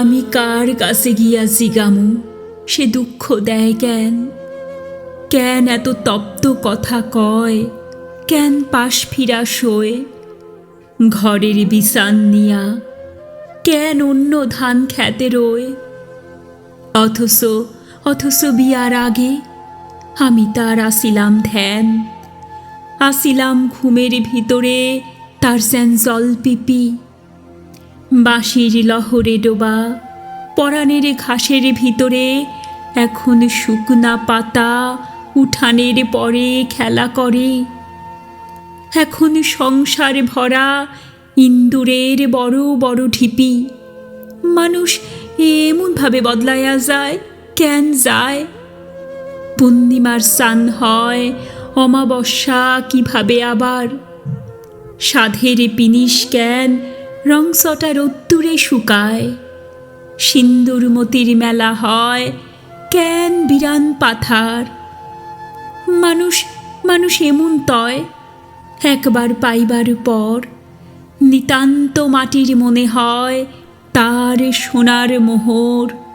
আমি কার কাছে গিয়া জিগামু? সে দুঃখ দেয় কেন? কেন এত তপ্ত কথা কয়? কেন পাশ ফিরা শোয়? ঘরের বিছান নিয়া কেন অন্য ধান খেতে রোয়? অথচ অথচ বিয়ার আগে আমি তার আসিলাম ধ্যান। আসিলাম ঘুমের ভিতরে তার যেন জল পিপি। বাঁশির লহরে ডোবা, পরাণের ঘাসের ভিতরে এখন শুকনা পাতা উঠানের পরে খেলা করে। এখন সংসার ভরা ইন্দুরের বড় বড় ঢিপি। মানুষ এমনভাবে বদলায়া যায়, কেন যায়? পূর্ণিমার সান হয়, অমাবস্যা কীভাবে আবার? সাধের পিনিশ পিনিস ক্যান রংসটা রোদ্দুরে শুকায়। সিন্দুর মতির মেলা হয়, ক্যান বিরান পাথার। মানুষ মানুষ এমন তয়, একবার পাইবার পর। নিতান্ত মাটির মনে হয়, তার সোনার মোহর।